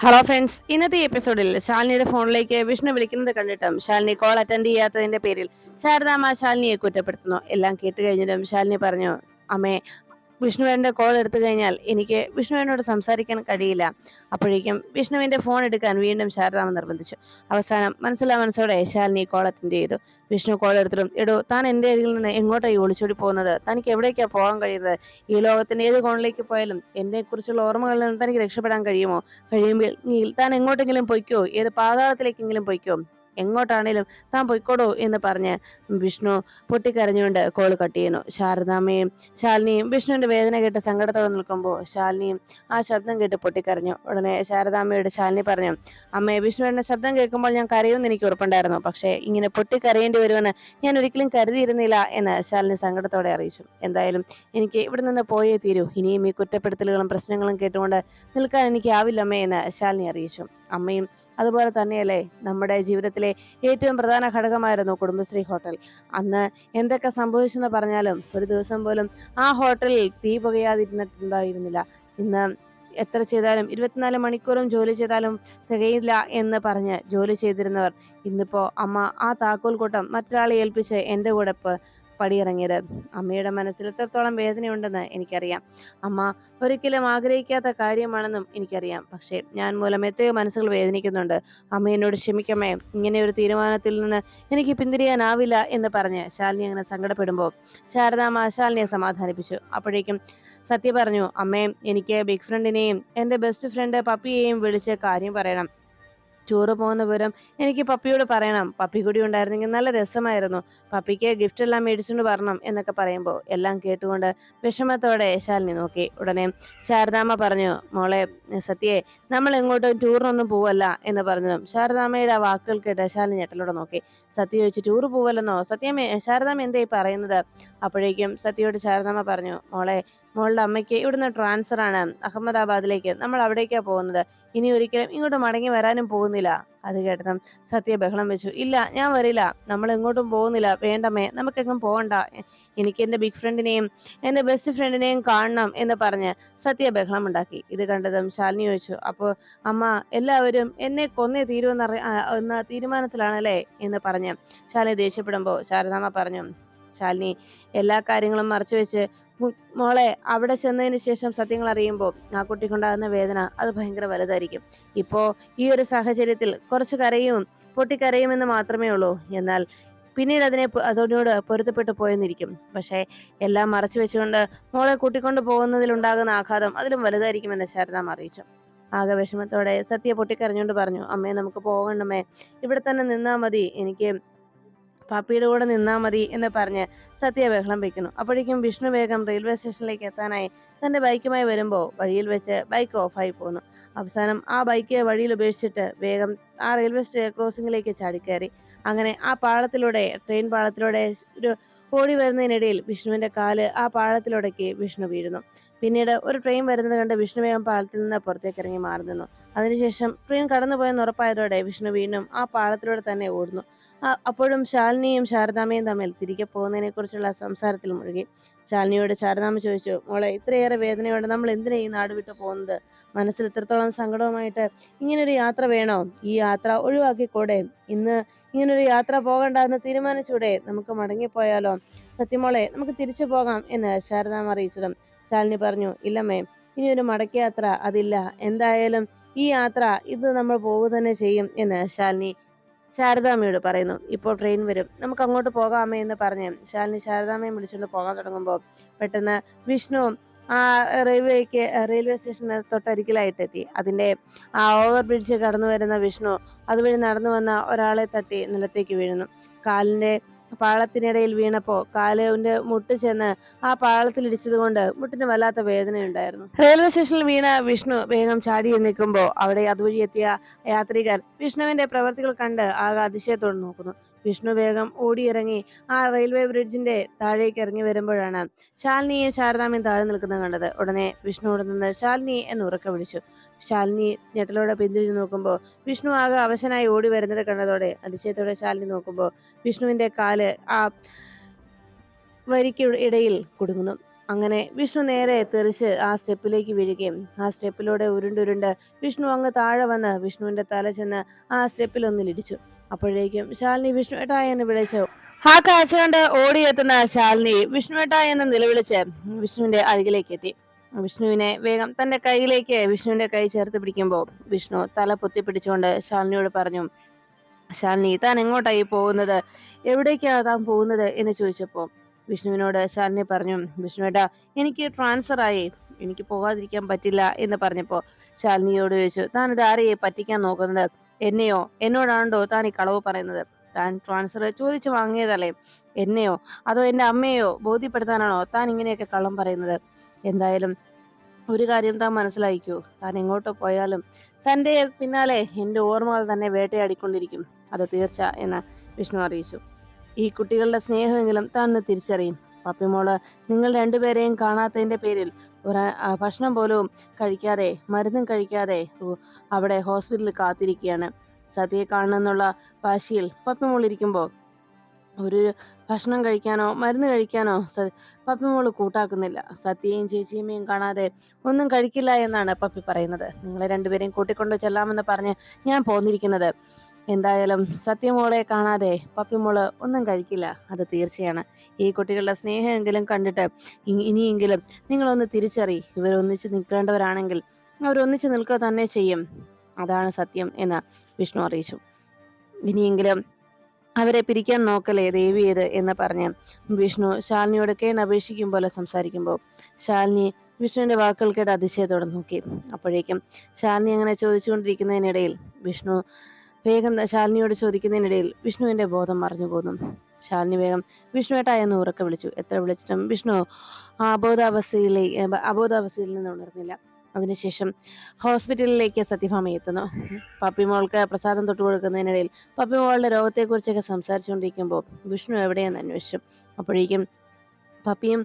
Hello friends ഇന്നത്തെ എപ്പിസോഡിൽ ശാലിനിയുടെ ഫോണിലേക്ക് വിഷ്ണു വിളിക്കുന്നത് കണ്ടിട്ടും ശാലിനി കോൾ അറ്റൻഡ് ചെയ്യാത്തതിന്റെ പേരിൽ ശാരദാമ്മ ശാലിനിയെ കുറ്റപ്പെടുത്തുന്നു. എല്ലാം കേട്ട് കഴിഞ്ഞിട്ടും ശാലിനി പറഞ്ഞു അമ്മേ വിഷ്ണുവേന്റെ കോൾ എടുത്തു കഴിഞ്ഞാൽ എനിക്ക് വിഷ്ണുവിനോട് സംസാരിക്കാൻ കഴിയില്ല. അപ്പോഴേക്കും വിഷ്ണുവിന്റെ ഫോൺ എടുക്കാൻ വീണ്ടും ശാരദാമ നിർബന്ധിച്ചു. അവസാനം മനസ്സിലാ മനസ്സോടെ ശാലിനി കോൾ അറ്റൻഡ് ചെയ്തു. വിഷ്ണു കോൾ എടുത്തിട്ടും എടോ താൻ എന്റെ അരികിൽ നിന്ന് എങ്ങോട്ടായി ഒളിച്ചോടി പോകുന്നത്? തനിക്ക് എവിടേക്കാണ് പോകാൻ കഴിയുന്നത്? ഈ ലോകത്തിന്റെ ഏത് കോണിലേക്ക് പോയാലും എന്നെ കുറിച്ചുള്ള ഓർമ്മകളിൽ നിന്ന് തനിക്ക് രക്ഷപ്പെടാൻ കഴിയുമോ? കഴിയുമ്പോൾ താൻ എങ്ങോട്ടെങ്കിലും പൊയ്ക്കോ? ഏത് പാതാളത്തിലേക്കെങ്കിലും പൊയ്ക്കോ? എങ്ങോട്ടാണേലും താൻ പൊയ്ക്കോടോ എന്ന് പറഞ്ഞ് വിഷ്ണു പൊട്ടിക്കരഞ്ഞുകൊണ്ട് കോൾ കട്ട് ചെയ്യുന്നു. ശാരദാമ്മയും ശാലിനിയും വിഷ്ണുവിന്റെ വേദന കേട്ട് സങ്കടത്തോടെ നിൽക്കുമ്പോൾ ശാലിനിയും ആ ശബ്ദം കേട്ട് പൊട്ടിക്കരഞ്ഞു. ഉടനെ ശാരദാമ്മയോട് ശാലിനി പറഞ്ഞു അമ്മേ വിഷ്ണുവിന്റെ ശബ്ദം കേൾക്കുമ്പോൾ ഞാൻ കരയുമെന്ന് എനിക്ക് ഉറപ്പുണ്ടായിരുന്നു. പക്ഷേ ഇങ്ങനെ പൊട്ടിക്കരയേണ്ടി വരുമെന്ന് ഞാൻ ഒരിക്കലും കരുതിയിരുന്നില്ല എന്ന് ശാലിനി സങ്കടത്തോടെ അറിയിച്ചു. എന്തായാലും എനിക്ക് ഇവിടെ നിന്ന് പോയേ തീരൂ. ഇനിയും ഈ കുറ്റപ്പെടുത്തലുകളും പ്രശ്നങ്ങളും കേട്ടുകൊണ്ട് നിൽക്കാൻ എനിക്ക് ആവില്ലമ്മേ എന്ന് ശാലിനി അറിയിച്ചു. അമ്മയും അതുപോലെ തന്നെയല്ലേ നമ്മുടെ ജീവിതത്തിലെ ഏറ്റവും പ്രധാന ഘടകമായിരുന്നു കുടുംബശ്രീ ഹോട്ടൽ. അന്ന് എന്തൊക്കെ സംഭവിച്ചെന്ന് പറഞ്ഞാലും ഒരു ദിവസം പോലും ആ ഹോട്ടലിൽ തീ പുകയാതിരുന്നിട്ടുണ്ടായിരുന്നില്ല. ഇന്ന് എത്ര ചെയ്താലും ഇരുപത്തിനാല് മണിക്കൂറും ജോലി ചെയ്താലും തികയില്ല എന്ന് പറഞ്ഞ് ജോലി ചെയ്തിരുന്നവർ ഇന്നിപ്പോൾ അമ്മ ആ താക്കോൽ കൂട്ടം മറ്റൊരാളെ ഏൽപ്പിച്ച് എന്റെ കൂടെ പടിയിറങ്ങിയത്. അമ്മയുടെ മനസ്സിൽ എത്രത്തോളം വേദനയുണ്ടെന്ന് എനിക്കറിയാം. അമ്മ ഒരിക്കലും ആഗ്രഹിക്കാത്ത കാര്യമാണെന്നും എനിക്കറിയാം. പക്ഷേ ഞാൻ മൂലം എത്രയോ മനസ്സുകൾ വേദനിക്കുന്നുണ്ട്. അമ്മ എന്നോട് ക്ഷമിക്കമേ ഇങ്ങനെ ഒരു തീരുമാനത്തിൽ നിന്ന് എനിക്ക് പിന്തിരിയാനാവില്ല എന്ന് പറഞ്ഞ് ശാലിനി അങ്ങനെ സങ്കടപ്പെടുമ്പോൾ ശാരദാമ്മ ശാലിനിയെ സമാധാനിപ്പിച്ചു. അപ്പോഴേക്കും സത്യ പറഞ്ഞു അമ്മേ എനിക്ക് ബിഗ് ഫ്രണ്ടിനെയും എന്റെ ബെസ്റ്റ് ഫ്രണ്ട് പപ്പിയെയും വിളിച്ച് കാര്യം പറയണം. ടൂറ് പോകുന്ന പൂരം എനിക്ക് പപ്പിയോട് പറയണം പപ്പി കൂടി ഉണ്ടായിരുന്നെങ്കിൽ നല്ല രസമായിരുന്നു. പപ്പിക്ക് ഗിഫ്റ്റ് എല്ലാം മേടിച്ചുകൊണ്ട് വരണം എന്നൊക്കെ പറയുമ്പോൾ എല്ലാം കേട്ടുകൊണ്ട് വിഷമത്തോടെ ശാലിനി നോക്കി. ഉടനെ ശാരദാമ്മ പറഞ്ഞു മോളെ സത്യേ നമ്മൾ എങ്ങോട്ടും ടൂറിനൊന്നും പോവല്ല എന്ന് പറഞ്ഞതും ശാരദാമ്മയുടെ ആ വാക്കുകൾ കേട്ട് ശാലിനി ഞെട്ടലോടെ നോക്കി. സത്യ ചോദിച്ചു ടൂർ പോവല്ലെന്നോ? സത്യമേ ശാരദാമ്മ എന്തേ പറയുന്നത്? അപ്പോഴേക്കും സത്യയോട് ശാരദാമ്മ പറഞ്ഞു മോളെ മോളുടെ അമ്മയ്ക്ക് ഇവിടുന്ന് ട്രാൻസ്ഫർ ആണ് അഹമ്മദാബാദിലേക്ക്. നമ്മൾ അവിടേക്കാണ് പോകുന്നത്. ഇനി ഒരിക്കലും ഇങ്ങോട്ട് മടങ്ങി വരാനും പോകുന്നില്ല. അത് കേട്ടതും സത്യ ബഹളം വെച്ചു. ഇല്ല ഞാൻ വരില്ല. നമ്മൾ എങ്ങോട്ടും പോകുന്നില്ല. വേണ്ടമേ നമുക്കെങ്ങും പോകണ്ട. എനിക്ക് എന്റെ ബിഗ് ഫ്രണ്ടിനെയും എന്റെ ബെസ്റ്റ് ഫ്രണ്ടിനെയും കാണണം എന്ന് പറഞ്ഞ് സത്യ ബഹളം ഉണ്ടാക്കി. ഇത് കണ്ടതും ശാലിനി ചോദിച്ചു അപ്പോൾ അമ്മ എല്ലാവരും എന്നെ കൊന്നേ തീരുമെന്ന് അറി ആ, എന്ന തീരുമാനത്തിലാണല്ലേ? എന്ന് പറഞ്ഞ് ശാലിനി ദേഷ്യപ്പെടുമ്പോൾ ശാരദാമ്മ പറഞ്ഞു ശാലിനി എല്ലാ കാര്യങ്ങളും മറച്ചു വെച്ച് മോളെ അവിടെ ചെന്നതിന് ശേഷം സത്യങ്ങൾ അറിയുമ്പോൾ ആ കുട്ടിക്കുണ്ടാകുന്ന വേദന അത് ഭയങ്കര വലുതായിരിക്കും. ഇപ്പോ ഈ ഒരു സാഹചര്യത്തിൽ കുറച്ച് കരയും പൊട്ടിക്കരയുമെന്ന് മാത്രമേ ഉള്ളൂ. എന്നാൽ പിന്നീട് അതിനെ അതിനോട് പൊരുത്തപ്പെട്ടു പോയെന്നിരിക്കും. പക്ഷേ എല്ലാം മറച്ചു വെച്ചുകൊണ്ട് മോളെ കൂട്ടിക്കൊണ്ട് പോകുന്നതിലുണ്ടാകുന്ന ആഘാതം അതിലും വലുതായിരിക്കുമെന്ന് ശരണം അറിയിച്ചു. ആകെ വിഷമത്തോടെ സത്യ പൊട്ടിക്കരഞ്ഞുകൊണ്ട് പറഞ്ഞു അമ്മേ നമുക്ക് പോകണമേ ഇവിടെ തന്നെ നിന്നാ മതി. എനിക്ക് പാപ്പിയുടെ കൂടെ നിന്നാ മതി എന്ന് പറഞ്ഞ് സത്യ ബഹളം വയ്ക്കുന്നു അപ്പോഴേക്കും വിഷ്ണു വേഗം റെയിൽവേ സ്റ്റേഷനിലേക്ക് എത്താനായി തന്റെ ബൈക്കുമായി വരുമ്പോൾ വഴിയിൽ വെച്ച് ബൈക്ക് ഓഫായി പോകുന്നു അവസാനം ആ ബൈക്ക് വഴിയിൽ ഉപേക്ഷിച്ചിട്ട് വേഗം ആ റെയിൽവേ ക്രോസിംഗിലേക്ക് ചാടിക്കയറി. അങ്ങനെ ആ പാളത്തിലൂടെ ട്രെയിൻ പാളത്തിലൂടെ ഒരു ഓടി വരുന്നതിനിടയിൽ വിഷ്ണുവിന്റെ കാൽ ആ പാളത്തിലൂടേക്ക് വിഷ്ണു വീഴുന്നു. പിന്നീട് ഒരു ട്രെയിൻ വരുന്നത് കണ്ട് വിഷ്ണു വേഗം പാളത്തിൽ നിന്ന് പുറത്തേക്ക് ഇറങ്ങി മാറി നിന്നു. അതിനുശേഷം ട്രെയിൻ കടന്നുപോയെന്ന് ഉറപ്പായതോടെ വിഷ്ണു വീണ്ടും ആ പാളത്തിലൂടെ തന്നെ ഓടുന്നു. അപ്പോഴും ശാലിനിയും ശാരദാമയും തമ്മിൽ തിരികെ പോകുന്നതിനെ കുറിച്ചുള്ള സംസാരത്തിൽ മുഴുകി. ശാലിനിയോട് ശാരദാമ ചോദിച്ചു മോളെ ഇത്രയേറെ വേദനയോടെ നമ്മൾ എന്തിനാ ഈ നാട് വിട്ടു പോകുന്നത്? മനസ്സിൽ ഇത്രത്തോളം സങ്കടവുമായിട്ട് ഇങ്ങനൊരു യാത്ര വേണോ? ഈ യാത്ര ഒഴിവാക്കിക്കൂടെ? ഇന്ന് ഇങ്ങനൊരു യാത്ര പോകണ്ട എന്ന് തീരുമാനിച്ചൂടെ? നമുക്ക് മടങ്ങിപ്പോയാലോ? സത്യമോളെ നമുക്ക് തിരിച്ചു പോകാം എന്ന് ശാരദാമ അറിയിച്ചതും ശാലിനി പറഞ്ഞു ഇല്ലമ്മേ ഇനി ഒരു മടക്ക യാത്ര അതില്ല. എന്തായാലും ഈ യാത്ര ഇത് നമ്മൾ പോകുക തന്നെ ചെയ്യും എന്ന് ശാലിനി ശാരദാമ്മയോട് പറയുന്നു ഇപ്പോൾ ട്രെയിൻ വരും. നമുക്ക് അങ്ങോട്ട് പോകാമേ എന്ന് പറഞ്ഞ് ശാലിനി ശാരദാമ്മയെ വിളിച്ചുകൊണ്ട് പോകാൻ തുടങ്ങുമ്പോൾ പെട്ടെന്ന് വിഷ്ണു ആ റെയിൽവേക്ക് റെയിൽവേ സ്റ്റേഷന് തൊട്ടരികിലായിട്ട് എത്തി. അതിന്റെ ആ ഓവർ ബ്രിഡ്ജ് കടന്നു വരുന്ന വിഷ്ണു അതുവഴി നടന്നു വന്ന ഒരാളെ തട്ടി നിലത്തേക്ക് വീഴുന്നു. കാലിന്റെ പാളത്തിനിടയിൽ വീണപ്പോ കാലുവിന്റെ മുട്ട് ചെന്ന് ആ പാളത്തിൽ ഇടിച്ചത് കൊണ്ട് മുട്ടിന് വല്ലാത്ത വേദനയുണ്ടായിരുന്നു. റെയിൽവേ സ്റ്റേഷനിൽ വീണ വിഷ്ണു വേഗം ചാടി നിൽക്കുമ്പോൾ അവിടെ അതുവഴി എത്തിയ യാത്രികർ വിഷ്ണുവിന്റെ പ്രവൃത്തികൾ കണ്ട് ആകെ അതിശയത്തോടെ നോക്കുന്നു. വിഷ്ണു വേഗം ഓടിയിറങ്ങി ആ റെയിൽവേ ബ്രിഡ്ജിന്റെ താഴേക്ക് ഇറങ്ങി വരുമ്പോഴാണ് ശാലിനിയും ശാരദാമ്മയും താഴെ നിൽക്കുന്നത് കണ്ടത്. ഉടനെ വിഷ്ണു അവിടെ നിന്ന് ശാലിനി എന്ന് ഉറക്കെ വിളിച്ചു. ശാലിനി ഞെട്ടലോടെ പിന്തിരിഞ്ഞു നോക്കുമ്പോൾ വിഷ്ണു ആകെ അവശനായി ഓടി വരുന്നത് കണ്ടതോടെ അതിശയത്തോടെ ശാലിനി നോക്കുമ്പോൾ വിഷ്ണുവിന്റെ കാൽ ആ വരിക്ക് ഇടയിൽ കുടുങ്ങുന്നു. അങ്ങനെ വിഷ്ണു നേരെ തെറിച്ച് ആ സ്റ്റെപ്പിലേക്ക് വീഴുകയും ആ സ്റ്റെപ്പിലൂടെ ഉരുണ്ടുരുണ്ട് വിഷ്ണു അങ്ങ് താഴെ വന്ന് വിഷ്ണുവിന്റെ തല ചെന്ന് ആ സ്റ്റെപ്പിൽ ഒന്നിലിടിച്ചു. അപ്പോഴേക്കും ശാലിനി വിഷ്ണുവേട്ടാ എന്ന് വിളിച്ചു. ആ കാഴ്ച കണ്ട് ഓടിയെത്തുന്ന ശാലിനി വിഷ്ണുവേട്ടാ എന്ന് നിലവിളിച്ച് വിഷ്ണുവിന്റെ അരികിലേക്ക് എത്തി. വിഷ്ണുവിനെ വേഗം തന്റെ കയ്യിലേക്ക് വിഷ്ണുവിന്റെ കൈ ചേർത്ത് പിടിക്കുമ്പോൾ വിഷ്ണു തല പൊത്തി പിടിച്ചുകൊണ്ട് ശാലിനിയോട് പറഞ്ഞു ശാലിനി താൻ എങ്ങോട്ടായി പോകുന്നത്? എവിടേക്കാണ് താൻ പോകുന്നത്? എന്ന് ചോദിച്ചപ്പോൾ വിഷ്ണുവിനോട് ശാലിനി പറഞ്ഞു വിഷ്ണുവേട്ടാ എനിക്ക് ട്രാൻസ്ഫർ ആയി. എനിക്ക് പോകാതിരിക്കാൻ പറ്റില്ല എന്ന് പറഞ്ഞപ്പോൾ ശാലിനിയോട് ചോദിച്ചു താൻ ഇത് ആരെയെ പറ്റിക്കാൻ നോക്കുന്നത്? എന്നെയോ എന്നോടാണ്ടോ താൻ ഈ കളവ് പറയുന്നത്? താൻ ട്രാൻസ്ഫർ ചോദിച്ചു വാങ്ങിയതല്ലേ? എന്നെയോ? അതോ എന്റെ അമ്മയെയോ ബോധ്യപ്പെടുത്താനാണോ താൻ ഇങ്ങനെയൊക്കെ കള്ളം പറയുന്നത്? എന്തായാലും ഒരു കാര്യം താൻ മനസ്സിലായിക്കൂ. താൻ എങ്ങോട്ട് പോയാലും തന്റെ പിന്നാലെ എന്റെ ഓർമ്മകൾ തന്നെ വേട്ടയാടിക്കൊണ്ടിരിക്കും. അത് തീർച്ച എന്ന് വിഷ്ണു അറിയിച്ചു. ഈ കുട്ടികളുടെ സ്നേഹമെങ്കിലും താൻ തിരിച്ചറിയും. പപ്പിമോൾ നിങ്ങൾ രണ്ടുപേരെയും കാണാത്തതിന്റെ പേരിൽ ഒരു ഭക്ഷണം പോലും കഴിക്കാതെ മരുന്നും കഴിക്കാതെ അവിടെ ഹോസ്പിറ്റലിൽ കാത്തിരിക്കുകയാണ്. സതിയെ കാണണമെന്നുള്ള വാശിയിൽ പപ്പിമോൾ ഇരിക്കുമ്പോൾ ഒരു ഭക്ഷണം കഴിക്കാനോ മരുന്ന് കഴിക്കാനോ പപ്പിമോൾ കൂട്ടാക്കുന്നില്ല. സത്യയും ചേച്ചിയമ്മയും കാണാതെ ഒന്നും കഴിക്കില്ല എന്നാണ് പപ്പി പറയുന്നത്. നിങ്ങളെ രണ്ടുപേരെയും കൂട്ടിക്കൊണ്ട് ചെല്ലാമെന്ന് പറഞ്ഞ് ഞാൻ പോന്നിരിക്കുന്നത്. എന്തായാലും സത്യമോളെ കാണാതെ പപ്പിമോൾ ഒന്നും കഴിക്കില്ല അത് തീർച്ചയാണ്. ഈ കുട്ടികളുടെ സ്നേഹമെങ്കിലും കണ്ടിട്ട് ഇനിയെങ്കിലും നിങ്ങളൊന്ന് തിരിച്ചറി. ഇവരൊന്നിച്ച് നിൽക്കേണ്ടവരാണെങ്കിൽ അവരൊന്നിച്ച് നിൽക്കുക തന്നെ ചെയ്യും. അതാണ് സത്യം എന്ന് വിഷ്ണു അറിയിച്ചു. ഇനിയെങ്കിലും അവരെ പിരിക്കാൻ നോക്കലേ ദേവി ഏത് എന്ന് പറഞ്ഞ് വിഷ്ണു ശാലിനിയോട് കേൺ അപേക്ഷിക്കും പോലെ സംസാരിക്കുമ്പോൾ ശാലിനി വിഷ്ണുവിന്റെ വാക്കുകൾ കേട്ട് അതിശയത്തോടെ നോക്കി. അപ്പോഴേക്കും ശാലിനി അങ്ങനെ ചോദിച്ചുകൊണ്ടിരിക്കുന്നതിനിടയിൽ വിഷ്ണു വേഗം ശാലിനിയോട് ചോദിക്കുന്നതിനിടയിൽ വിഷ്ണുവിന്റെ ബോധം മറഞ്ഞു പോകുന്നു ശാലിനി വേഗം വിഷ്ണുവേട്ടാ എന്ന് ഉറക്കെ വിളിച്ചു. എത്ര വിളിച്ചിട്ടും വിഷ്ണു അബോധാവസ്ഥയിലെ അബോധാവസ്ഥയിൽ നിന്ന് ഉണർന്നില്ല. അതിനുശേഷം ഹോസ്പിറ്റലിലേക്ക് സത്യഭാമ എത്തുന്നു. പപ്പിമോൾക്ക് പ്രസാദം തൊട്ടു കൊടുക്കുന്നതിനിടയിൽ പപ്പിമോളുടെ രോഗത്തെക്കുറിച്ചൊക്കെ സംസാരിച്ചുകൊണ്ടിരിക്കുമ്പോൾ വിഷ്ണു എവിടെയെന്ന് അന്വേഷിച്ചു. അപ്പോഴേക്കും പപ്പിയും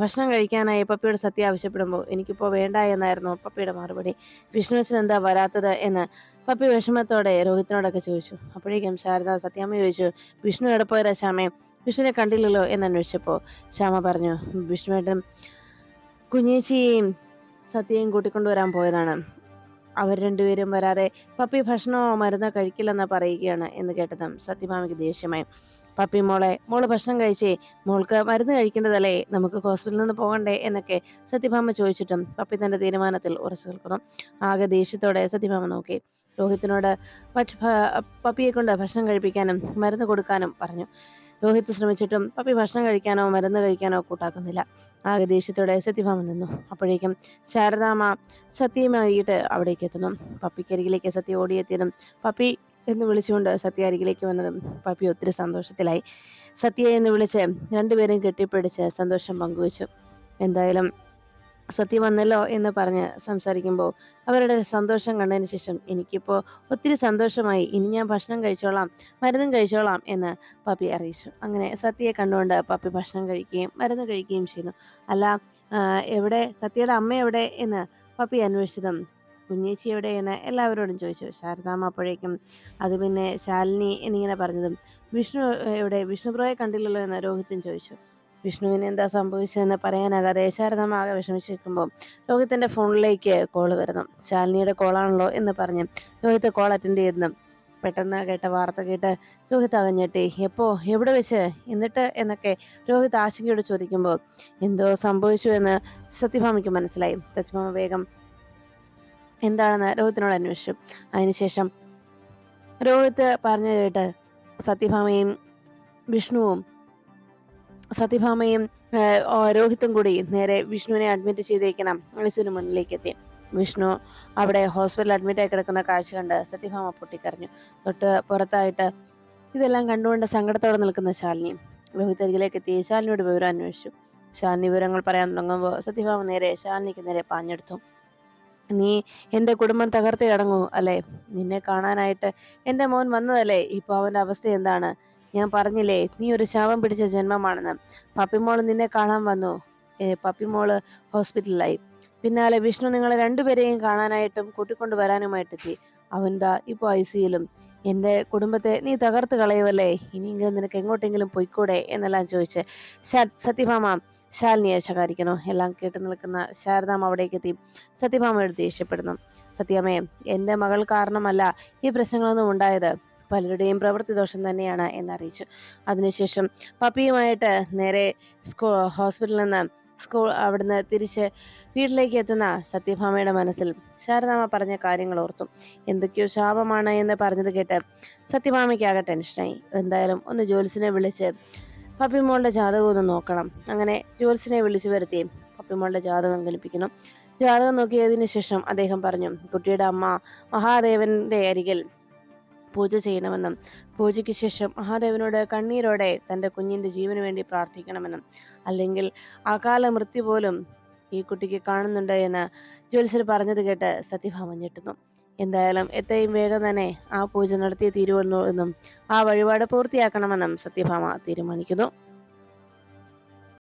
ഭക്ഷണം കഴിക്കാനായി പപ്പിയോട് സത്യ ആവശ്യപ്പെടുമ്പോൾ എനിക്കിപ്പോൾ വേണ്ട എന്നായിരുന്നു പപ്പിയുടെ മറുപടി. വിഷ്ണു അച്ഛൻ എന്താ വരാത്തത് എന്ന് പപ്പി വിഷമത്തോടെ രോഹിത്തിനോടൊക്കെ ചോദിച്ചു. അപ്പോഴേക്കും ശാരദ സത്യാമ്മ ചോദിച്ചു വിഷ്ണു എവിടെ പോയതാ ശ്യാമേ? വിഷ്ണുവിനെ കണ്ടില്ലല്ലോ എന്ന് അന്വേഷിച്ചപ്പോൾ ശ്യാമ പറഞ്ഞു വിഷ്ണുവേട്ടൻ കുഞ്ഞേച്ചിയെയും സത്യയും കൂട്ടിക്കൊണ്ടുവരാൻ പോയതാണ്. അവർ രണ്ടുപേരും വരാതെ പപ്പി ഭക്ഷണമോ മരുന്നോ കഴിക്കില്ലെന്ന് പറയുകയാണ് എന്ന് കേട്ടതും സത്യഭാമയ്ക്ക് ദേഷ്യമായി. പപ്പി മോളെ മോൾ ഭക്ഷണം കഴിച്ചേ മോൾക്ക് മരുന്ന് കഴിക്കേണ്ടതല്ലേ നമുക്ക് ഹോസ്പിറ്റലിൽ നിന്ന് പോകണ്ടേ എന്നൊക്കെ സത്യഭാമ ചോദിച്ചിട്ടും പപ്പി തന്റെ തീരുമാനത്തിൽ ഉറച്ചു നിൽക്കുന്നു. ആകെ ദേഷ്യത്തോടെ സത്യഭാമ നോക്കി. രോഹിത്തിനോട് പപ്പിയെ കൊണ്ട് ഭക്ഷണം കഴിപ്പിക്കാനും മരുന്ന് കൊടുക്കാനും പറഞ്ഞു. രോഹിത് ശ്രമിച്ചിട്ടും പപ്പി ഭക്ഷണം കഴിക്കാനോ മരുന്ന് കഴിക്കാനോ കൂട്ടാക്കുന്നില്ല. ആകെ ദേഷ്യത്തോടെ സത്യഭാമ നിന്നു. അപ്പോഴേക്കും ശാരദാമ്മ സത്യമായിട്ട് അവിടേക്ക് എത്തുന്നു. പപ്പിക്കരികിലേക്ക് സത്യ ഓടിയെത്തിയതും പപ്പി എന്ന് വിളിച്ചുകൊണ്ട് സത്യ അരികിലേക്ക് വന്നതും പപ്പി ഒത്തിരി സന്തോഷത്തിലായി. സത്യ എന്ന് വിളിച്ച് രണ്ടുപേരും കെട്ടിപ്പിടിച്ച് സന്തോഷം പങ്കുവച്ചു. എന്തായാലും സത്യ വന്നല്ലോ എന്ന് പറഞ്ഞ് സംസാരിക്കുമ്പോൾ അവരുടെ സന്തോഷം കണ്ടതിന് ശേഷം എനിക്കിപ്പോൾ ഒത്തിരി സന്തോഷമായി. ഇനി ഞാൻ ഭക്ഷണം കഴിച്ചോളാം മരുന്നും കഴിച്ചോളാം എന്ന് പപ്പി അറിയിച്ചു. അങ്ങനെ സത്യയെ കണ്ടുകൊണ്ട് പപ്പി ഭക്ഷണം കഴിക്കുകയും മരുന്ന് കഴിക്കുകയും ചെയ്യുന്നു. അല്ല എവിടെ? സത്യയുടെ അമ്മ എവിടെ? എന്ന് പപ്പി അന്വേഷിച്ചതും കുഞ്ഞേച്ചി എവിടെയെന്ന് എല്ലാവരോടും ചോദിച്ചു. ശാരദാമ്മ അപ്പോഴേക്കും അത് പിന്നെ ശാലിനി എന്നിങ്ങനെ പറഞ്ഞതും വിഷ്ണു എവിടെ? വിഷ്ണുപ്രോയെ കണ്ടില്ലല്ലോ? എന്ന് രോഹിത്തും ചോദിച്ചു. വിഷ്ണുവിന് എന്താ സംഭവിച്ചതെന്ന് പറയാനാകാതെ ശാരദാമ്മ ആകെ വിഷമിച്ചിരിക്കുമ്പോൾ രോഹിത്തിന്റെ ഫോണിലേക്ക് കോൾ വരുന്നു. ശാലിനിയുടെ കോളാണല്ലോ എന്ന് പറഞ്ഞ് രോഹിത്ത് കോൾ അറ്റൻഡ് ചെയ്യുന്നു. പെട്ടെന്ന് കേട്ട വാർത്ത കേട്ട് രോഹിത് അകഞ്ഞെട്ടി എപ്പോ? എവിടെ വെച്ച്? എന്നിട്ട്? എന്നൊക്കെ രോഹിത് ആശങ്കയോട് ചോദിക്കുമ്പോൾ എന്തോ സംഭവിച്ചു എന്ന് സത്യഭാമയ്ക്ക് മനസ്സിലായി. സത്യഭാമ വേഗം എന്താണെന്ന് രോഹിത്തിനോട് അന്വേഷിച്ചു. അതിനുശേഷം രോഹിത്ത് പറഞ്ഞു കേട്ട് സത്യഭാമയും വിഷ്ണുവും സത്യഭാമയും രോഹിത്തും കൂടി നേരെ വിഷ്ണുവിനെ അഡ്മിറ്റ് ചെയ്തേക്കണം. ഐസിന് മുന്നിലേക്ക് എത്തി. വിഷ്ണു അവിടെ ഹോസ്പിറ്റലിൽ അഡ്മിറ്റ് ആയി കിടക്കുന്ന കാഴ്ച കണ്ട് സത്യഭാമ പൊട്ടിക്കറിഞ്ഞു തൊട്ട് പുറത്തായിട്ട് ഇതെല്ലാം കണ്ടുകൊണ്ട് സങ്കടത്തോടെ നിൽക്കുന്ന ശാലിനി. രോഹിത് അരികിലേക്ക് എത്തി. ശാലിനിയോട് വിവരം അന്വേഷിച്ചു. ശാലിനി വിവരങ്ങൾ പറയാൻ തുടങ്ങുമ്പോൾ സത്യഭാമ നേരെ ശാലിനിക്ക് നേരെ പാഞ്ഞെടുത്തു. നീ എന്റെ കുടുംബം തകർത്ത് കിടങ്ങൂ അല്ലേ? നിന്നെ കാണാനായിട്ട് എന്റെ മോൻ വന്നതല്ലേ? ഇപ്പോൾ അവന്റെ അവസ്ഥ എന്താണ്? ഞാൻ പറഞ്ഞില്ലേ നീ ഒരു ശാപം പിടിച്ച ജന്മമാണെന്ന്. പപ്പിമോൾ നിന്നെ കാണാൻ വന്നു. പപ്പിമോൾ ഹോസ്പിറ്റലിലായി. പിന്നാലെ വിഷ്ണു നിങ്ങളെ രണ്ടുപേരെയും കാണാനായിട്ടും കൂട്ടിക്കൊണ്ട് വരാനുമായിട്ടെത്തി. അവൻ ദാ ഇപ്പോൾ ഐ സിയിലും എന്റെ കുടുംബത്തെ നീ തകർത്ത് കളയുമല്ലേ ഇനിയെങ്കിലും നിനക്ക് എങ്ങോട്ടെങ്കിലും പൊയ്ക്കൂടെ? എന്നെല്ലാം ചോദിച്ച്. സത്യഭാമ ശാലിനിയെ ശകാരിക്കുന്നു എല്ലാം കേട്ടു നിൽക്കുന്ന ശാരദാമ അവിടേക്ക് എത്തി സത്യഭാമയോട് ദേഷ്യപ്പെടുന്നു. സത്യമേ എന്റെ മകൾ കാരണമല്ല ഈ പ്രശ്നങ്ങളൊന്നും ഉണ്ടായത്. പലരുടെയും പ്രവൃത്തി ദോഷം തന്നെയാണ് എന്നറിയിച്ചു. അതിനുശേഷം പപ്പിയുമായിട്ട് നേരെ സ്കൂ ഹോസ്പിറ്റലിൽ നിന്ന് സ്കൂൾ അവിടുന്ന് തിരിച്ച് വീട്ടിലേക്ക് എത്തുന്ന സത്യഭാമയുടെ മനസ്സിൽ ശാരദാമ്മ പറഞ്ഞ കാര്യങ്ങൾ ഓർത്തു. എന്തൊക്കെയോ ശാപമാണ് എന്ന് പറഞ്ഞത് കേട്ട് സത്യഭാമയ്ക്കാകെ ടെൻഷനായി എന്തായാലും ഒന്ന് ജോലിസിനെ വിളിച്ച് പപ്പിമോളുടെ ജാതകം ഒന്ന് നോക്കണം. അങ്ങനെ ജോൽസിനെ വിളിച്ചു വരുത്തി പപ്പിമോളുടെ ജാതകം കൽപ്പിക്കണം ജാതകം നോക്കിയതിന് ശേഷം അദ്ദേഹം പറഞ്ഞു കുട്ടിയുടെ അമ്മ മഹാദേവന്റെ അരികിൽ പൂജ ചെയ്യണമെന്നും പൂജയ്ക്ക് ശേഷം മഹാദേവനോട് കണ്ണീരോടെ തന്റെ കുഞ്ഞിന്റെ ജീവന് വേണ്ടി പ്രാർത്ഥിക്കണമെന്നും അല്ലെങ്കിൽ അകാല മൃത്യു പോലും ഈ കുട്ടിക്ക് കാണുന്നുണ്ട് എന്ന് ജോത്സ്യർ പറഞ്ഞത് കേട്ട് സത്യഭാമൻ ഞെട്ടുന്നു. എന്തായാലും എത്രയും വേഗം തന്നെ ആ പൂജ നടത്തി തീരുവെന്നും ആ വഴിപാട് പൂർത്തിയാക്കണമെന്നും സത്യഭാമ തീരുമാനിക്കുന്നു.